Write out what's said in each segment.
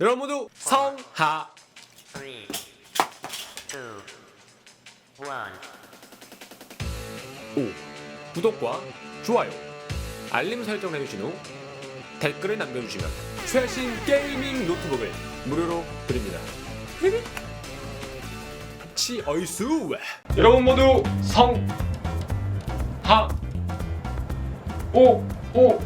여러분 모두 성하. three, two, one. 오. 구독과 좋아요 알림 설정 해주신 후 댓글을 남겨주시면 최신 게이밍 노트북을 무료로 드립니다. 치 어이수. 여러분 모두 성하 오오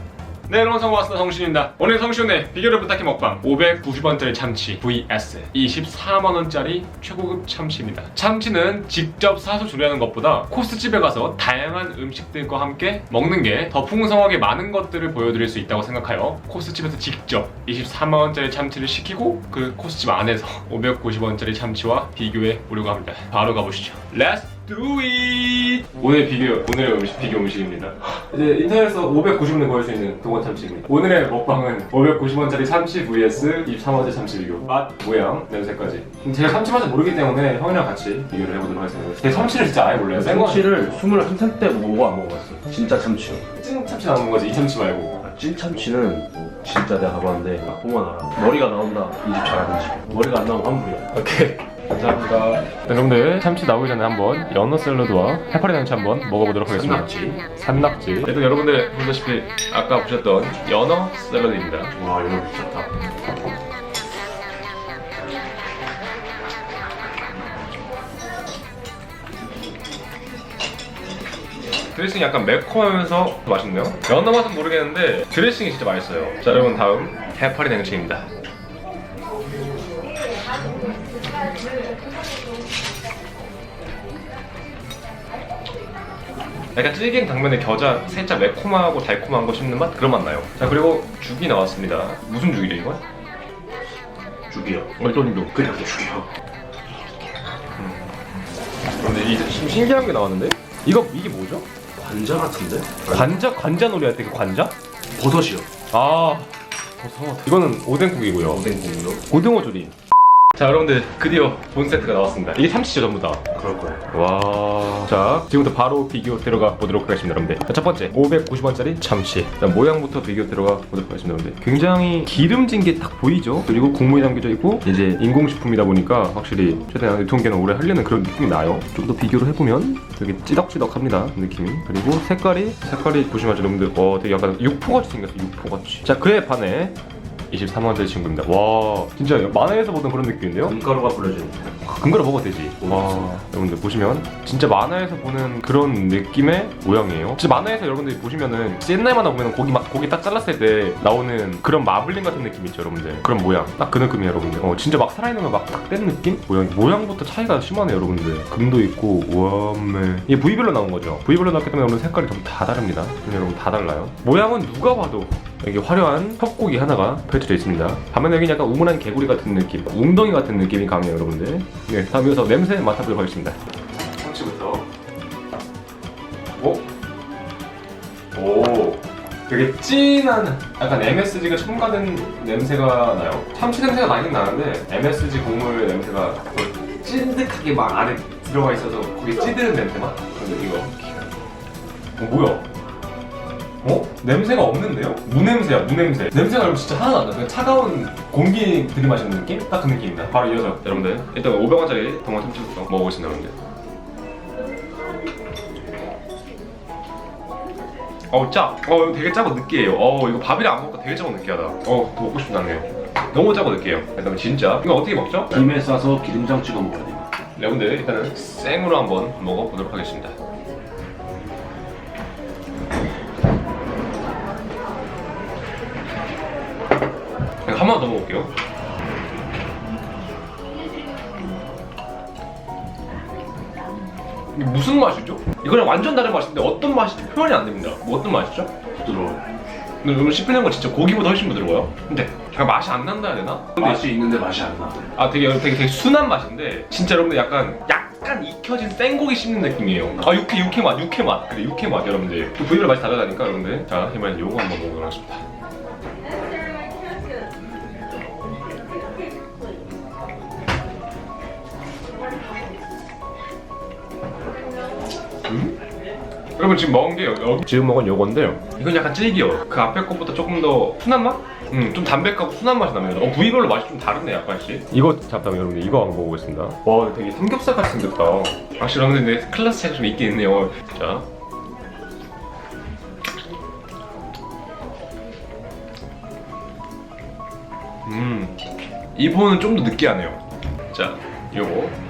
네 여러분 성고맙습니다. 성신입니다. 오늘 성신의 비교를 부탁해 먹방. 590원짜리 참치 vs 24만원짜리 최고급 참치입니다. 참치는 직접 사서 조리하는 것보다 코스집에 가서 다양한 음식들과 함께 먹는 게 더 풍성하게 많은 것들을 보여드릴 수 있다고 생각하여 코스집에서 직접 24만원짜리 참치를 시키고 그 코스집 안에서 590원짜리 참치와 비교해 보려고 합니다. 바로 가보시죠. Let's do it 오늘 비교 오늘의 음식 비교 음식입니다 이제 인터넷에서 590원에 구할 수 있는 동원 참치입니다. 오늘의 먹방은 590원짜리 참치 vs 23원짜리 참치 비교. 맛, 모양, 냄새까지. 제가 참치 맛을 모르기 때문에 형이랑 같이 비교를 해보도록 하겠습니다. 제가 참치를 진짜 아예 몰라요. 생거 참치를 21살 때 먹어보고 안 먹어봤어. 진짜 참치. 찐 참치 나오는 거지 이 참치 말고. 아, 찐 참치는 진짜 내가 가봤는데 맛보만 알아. 머리가 나온다. 이 집 잘하는 집. 머리가 안 나오면 환불이야. 오케이. 감사합니다. 여러분들 참치 나오기 전에 한번 연어 샐러드와 해파리 당치 한번 먹어보도록 하겠습니다. 산낙지. 산낙지. 일단 여러분들 보다시피 아까 보셨던 연어 샐러드입니다. 와 이거 미쳤다. 드레싱이 약간 매콤하면서 맛있네요. 연어 맛은 모르겠는데 드레싱이 진짜 맛있어요. 자 여러분 다음 해파리 냉채입니다. 약간 찌개ing 당면에 겨자 살짝 매콤하고 달콤한 거 씹는 맛 그런 맛 나요. 자 그리고 죽이 나왔습니다. 무슨 죽이죠 이건? 죽이요. 어떤 죽? 그냥 죽이요. 근데 이 신- 신기한 게 나왔는데? 이거 이게 뭐죠? 관자 같은데? 관자 관자 놀이 할 때 그 관자? 버섯이요. 아 버섯. 이거는 오뎅국이고요. 오뎅 국물로. 고등어 조림. 자 여러분들 드디어 본 세트가 나왔습니다. 이게 참치죠 전부 다. 그럴 거예요. 와. 자 지금부터 바로 비교 들어가 보도록 하겠습니다, 여러분들. 자, 첫 번째 590원짜리 참치. 일단 모양부터 비교 들어가 보도록 하겠습니다, 여러분들. 굉장히 기름진 게 딱 보이죠? 그리고 국물이 담겨져 있고 이제 인공식품이다 보니까 확실히 최대한 유통기한을 오래 하려는 그런 느낌이 나요. 좀 더 비교를 해보면 되게 찌덕찌덕합니다 느낌이. 그리고 색깔이 색깔이 보시면 여러분들 어 되게 약간 육포같이 생겼어 육포같이. 자 그에 반해 23원짜리 친구입니다. 와 진짜 만화에서 보던 그런 느낌인데요? 금가루가 뿌려진. 근거로 먹어도 되지. 와, 여러분들 보시면 진짜 만화에서 보는 그런 느낌의 모양이에요. 진짜 만화에서 여러분들이 보시면은 옛날 만화 보면 고기 막 고기 딱 잘랐을 때 나오는 그런 마블링 같은 느낌 있죠, 여러분들. 그런 모양. 딱 그 느낌이에요, 여러분들. 어, 진짜 막 살아있는 거 막딱 뗀 느낌? 모양 모양부터 차이가 심하네요, 여러분들. 금도 있고, 와메. 이게 부위별로 나온 거죠. 부위별로 나왔기 때문에 여러분 색깔이 좀 다 다릅니다. 여러분 다 달라요. 모양은 누가 봐도 여기 화려한 협곡이 하나가 펼쳐져 있습니다. 반면에 여기 약간 우물한 개구리 같은 느낌, 웅덩이 같은 느낌이 강해요, 여러분들. 네, 다음 이어서 냄새 맡아보도록 하겠습니다. 참치부터. 오, 오, 되게 진한, 약간 MSG가 첨가된 냄새가 나요. 참치 냄새가 나긴 나는데 MSG 국물 냄새가 더 찐득하게 막 안에 들어가 있어서 거기 찌드는 냄새 맛 그런 느낌이고. 어, 뭐야? 어? 냄새가 없는데요? 무냄새야, 무냄새. 냄새가 여러분 진짜 하나도 안 나요. 그냥 차가운 공기 들이마시는 느낌? 딱 그 느낌입니다. 바로 이어서 여러분들 일단 500원짜리 동원 참치부터 먹어보겠습니다, 여러분들. 어우 짜. 어 이거 되게 짜고 느끼해요. 어 이거 밥이랑 안 먹고 되게 짜고 느끼하다. 어더 먹고 싶나네요. 너무 짜고 느끼해요. 일단 진짜 이거 어떻게 먹죠? 김에 싸서 기름장 찍어 먹어야 돼요. 여러분들 일단은 생으로 한번 먹어보도록 하겠습니다. 한번더 먹을게요. 무슨 맛이죠? 이거랑 완전 다른 맛인데 어떤 맛인지 표현이 안 됩니다. 뭐 어떤 맛이죠? 부드러워. 근데 이거 씹히는 건 진짜 고기보다 훨씬 부드러워요. 근데 약간 맛이 안 난다 해야 되나? 근데 맛이 있는데 맛이 안 나. 아 되게 되게 되게 순한 맛인데 진짜 여러분들 약간 약간 익혀진 생고기 씹는 느낌이에요. 아 육회 육회 맛 육회 맛 그래 육회 맛 여러분들 그 부위별 맛이 다르다니까 여러분들 자 이번엔 요거 한번 먹어보도록 하겠습니다. 여러분 지금 먹은 게 여기 지금 먹은 요건데요. 이건 약간 질겨요. 그 앞에 것보다 조금 더 순한 맛? 음, 좀 담백하고 순한 맛이 납니다. 어, 부위별로 맛이 좀 다르네, 약간씩. 이거 잡다면 여러분들 이거 한번 먹어보겠습니다. 와, 되게 삼겹살 같이 생겼다. 확실히 여러분들 내 클래스 차이가 좀 있긴 있네요. 자. 음, 이 부분은 좀 더 느끼하네요. 자, 요거.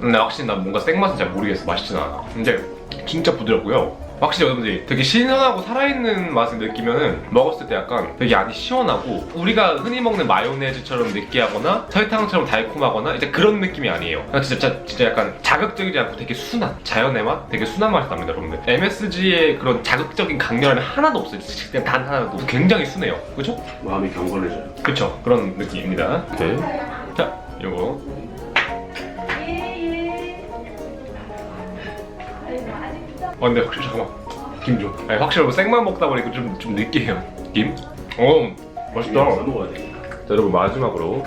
근데 확실히 난 뭔가 생맛은 잘 모르겠어. 맛있진 않아. 근데 진짜 부드럽고요. 확실히 여러분들이 되게 신선하고 살아있는 맛을 느끼면은 먹었을 때 약간 되게 안이 시원하고 우리가 흔히 먹는 마요네즈처럼 느끼하거나 설탕처럼 달콤하거나 이제 그런 느낌이 아니에요. 그냥 진짜, 진짜 약간 자극적이지 않고 되게 순한 자연의 맛? 되게 순한 맛이 납니다 여러분들. MSG의 그런 자극적인 강렬함이 하나도 없어요. 그냥 단 하나도. 굉장히 순해요. 그죠? 마음이 경건해져요. 그쵸. 그런 느낌입니다. 오케이 자 요거 어 근데 확실히 잠깐만. 김 좀. 아니 확실히 뭐 생만 먹다 보니까 좀, 좀 느끼해요. 김? 어 맛있다. 안 먹어야 돼. 자 여러분 마지막으로.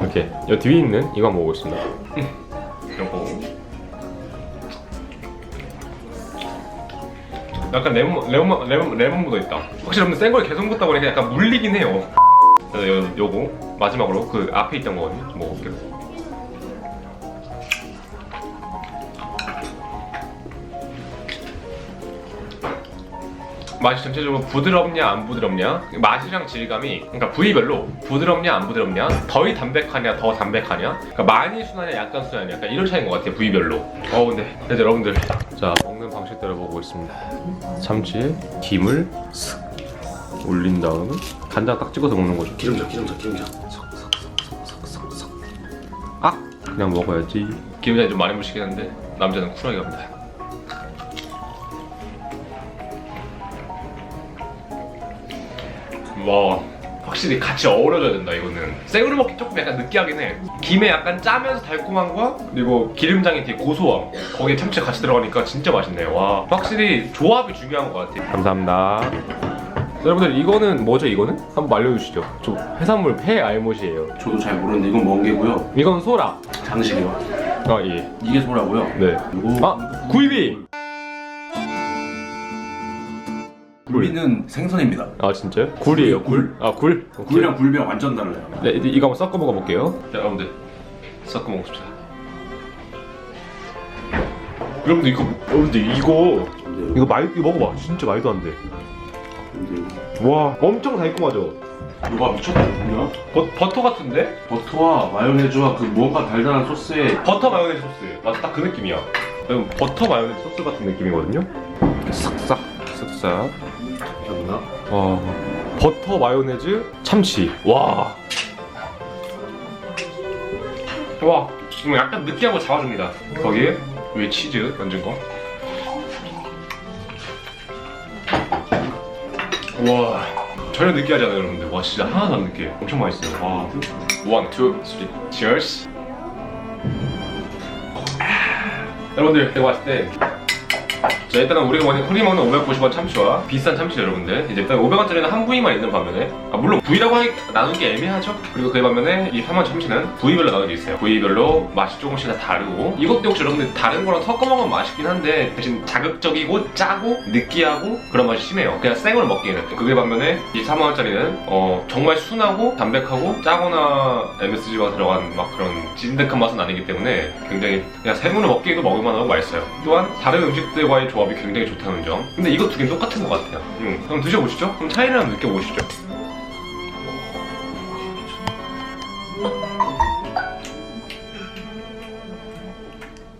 이렇게. 여 뒤에 있는 이거 한번 먹어보겠습니다. 요거. 약간 레몬 레몬 레몬 레몬 묻어 있다. 확실히 여러분 센걸 계속 먹다 보니까 약간 물리긴 해요. 자, 요, 요거 마지막으로 그 앞에 있던 거거든요 먹어볼게요 맛이 전체적으로 부드럽냐 안 부드럽냐? 맛이랑 질감이 그러니까 부위별로 부드럽냐 안 부드럽냐? 덜 담백하냐 더 담백하냐? 그러니까 많이 순하냐 약간 순하냐? 약간 이런 차이인 것 같아요 부위별로. 어 근데 그래서 여러분들. 자 먹는 방식대로 보고 있습니다. 참치에 김을 슥 올린 다음에 간장 딱 찍어서 먹는 거죠. 기름져, 기름져, 기름져. 아! 그냥 먹어야지. 기름장이 좀 많이 묻히긴 한데 남자는 쿨하게 갑니다 와 확실히 같이 어우러져야 된다 이거는 생으로 먹기 조금 약간 느끼하긴 해 김에 약간 짜면서 달콤함과 그리고 기름장의 뒤에 고소함 거기에 참치가 같이 들어가니까 진짜 맛있네요 와 확실히 조합이 중요한 것 같아요 감사합니다 여러분들 이거는 뭐죠 이거는? 한번 알려주시죠 저 해산물 폐 알못이에요 저도 잘 모르는데 이건 멍게고요. 이건 소라 장식이요. 아예 이게 소라고요. 네. 이거 아 구이비. 굴비는 생선입니다. 아 진짜요? 굴이에요 굴? 아 굴? 오케이. 굴이랑 굴비랑 완전 달라요. 네 이제 이거 한번 섞어 먹어볼게요. 자 여러분들 섞어 먹읍시다. 여러분들 이거 여러분들 이거 이거 말 이거 먹어봐 진짜 말도 안 돼. 근데 와 엄청 달콤하죠. 이거 미쳤거든요. 버, 버터 같은데? 버터와 마요네즈와 그 뭔가 달달한 소스에 버터 마요네즈 소스. 맞아 딱 그 느낌이야. 버터 마요네즈 소스 같은 느낌이거든요. 싹싹 싹싹. 기억나? 와 버터 마요네즈 참치 와. 와 지금 약간 느끼한 거 잡아줍니다. 거기에 위에 치즈 얹은 거. 와 전혀 느끼하지 않아요 여러분들. 와 진짜 하나도 안 느끼해. 엄청 맛있어요. 와 원, 투, 쓰리, cheers. 여러분들 제가 봤을 때 자, 일단은 우리가 흔히 먹는 590원 참치와 비싼 참치 여러분들. 이제 일단 500원짜리는 한 부위만 있는 반면에 아, 물론 부위라고 나누는 게 애매하죠? 그리고 그에 반면에 이 3원 참치는 부위별로 나눠져 있어요. 부위별로 맛이 조금씩 다 다르고. 이것도 혹시 여러분들 다른 거랑 섞어 먹으면 맛있긴 한데 대신 자극적이고 짜고 느끼하고 그런 맛이 심해요. 그냥 생으로 먹기에는 그에 반면에 이 3원짜리는 어, 정말 순하고 담백하고 짜거나 MSG가 들어간 막 그런 찐득한 맛은 아니기 때문에 굉장히 그냥 생으로 먹기에도 먹을만하고 맛있어요. 또한 다른 음식들과의 조합 이 굉장히 좋다는 점. 근데 이거 두개 똑같은 것 같아요. 음, 그럼 드셔보시죠. 그럼 차이를 한번 느껴보시죠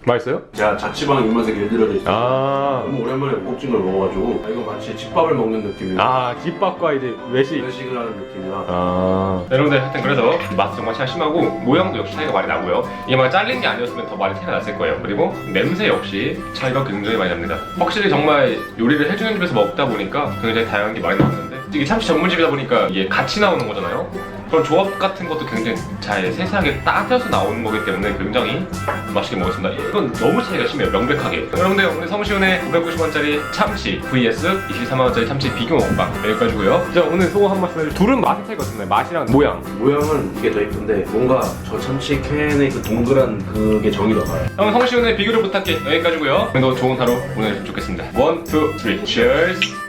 맛있어요? 제가 자취방 입맛에 길들여져 있어요. 아, 너무 오랜만에 고급진 걸 먹어가지고 아, 이거 마치 집밥을 먹는 느낌이야. 아 집밥과 이제 외식 외식을 하는 느낌이야. 아 여러분들 하여튼 그래서 맛 정말 차이 심하고 모양도 역시 차이가 많이 나고요 이게 만약 잘린 게 아니었으면 더 많이 차이가 났을 거예요 그리고 냄새 역시 차이가 굉장히 많이 납니다 확실히 정말 요리를 해주는 집에서 먹다 보니까 굉장히 다양한 게 많이 나왔는데 이게 참치 전문집이다 보니까 이게 같이 나오는 거잖아요 그런 조합 같은 것도 굉장히 잘 세세하게 따져서 나오는 거기 때문에 굉장히 맛있게 먹었습니다. 이건 너무 차이가 심해요. 명백하게. 여러분들 오늘 성시훈의 590원짜리 참치 vs 23만원짜리 참치 비교 먹방 여기까지고요. 자 오늘 소감 한 말씀. 둘은 맛의 차이가 있나요? 맛이랑 모양. 모양은 이게 더 예쁜데 뭔가 저 참치 캔의 그 동그란 그게 정이 더 가요. 그럼 성시훈의 비교를 부탁해 여기까지고요. 오늘도 좋은 하루 보내주셨으면 좋겠습니다. 원, 투, 쓰리, cheers.